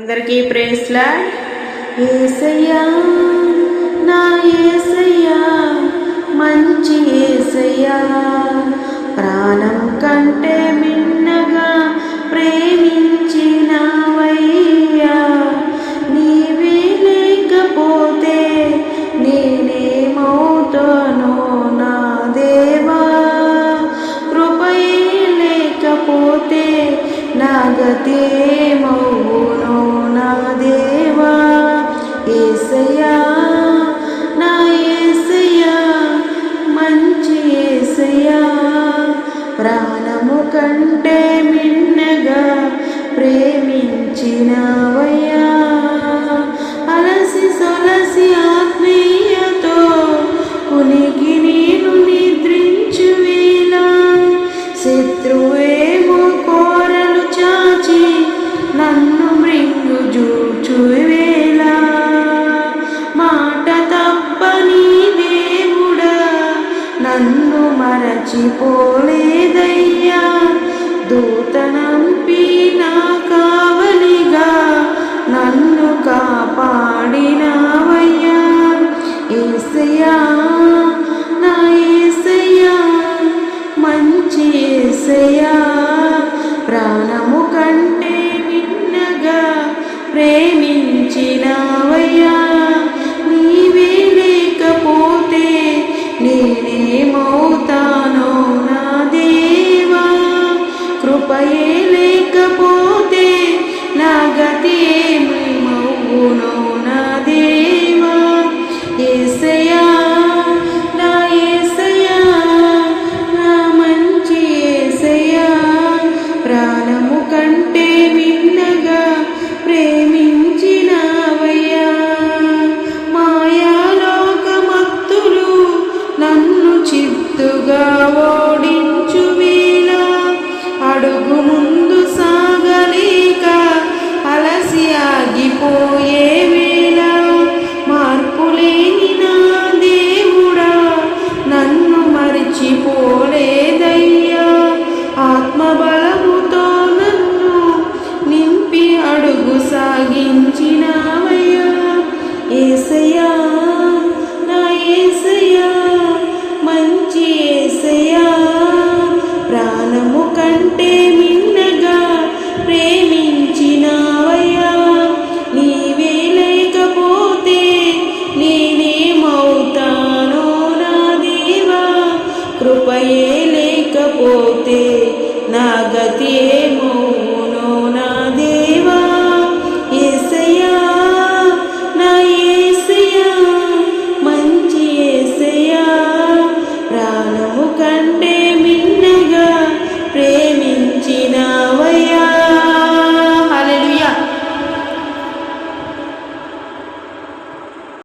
అందరికీ ప్రేస్లా ఏసయ్యా నా ఏసయ్యా మంచి ఏసయ్యా. ప్రాణం కంటే మిన్నగా ప్రేమించినవయ్యా. నీవే లేకపోతే నేనేమవుతానో నా దేవా. కృపయే లేకపోతే నా గతేమవు ప్రేమించినవయ్యా అలసి సొలసి ఆత్మీయతో కునికి నేను నిద్రించు వేళ. శత్రువేమో కోరలు చాచి నన్ను మృంగు జూచు వేళ. మాట తప్పని దేవుడా నన్ను మరచిపోలేదయ్యా. దూతనంపి amor. కంటే మిన్నగా ప్రేమించినావయ్యా. నీవే లేకపోతే నేనేమవుతానో నా దేవా. కృపయే లేకపోతే నా గతి ఏమవు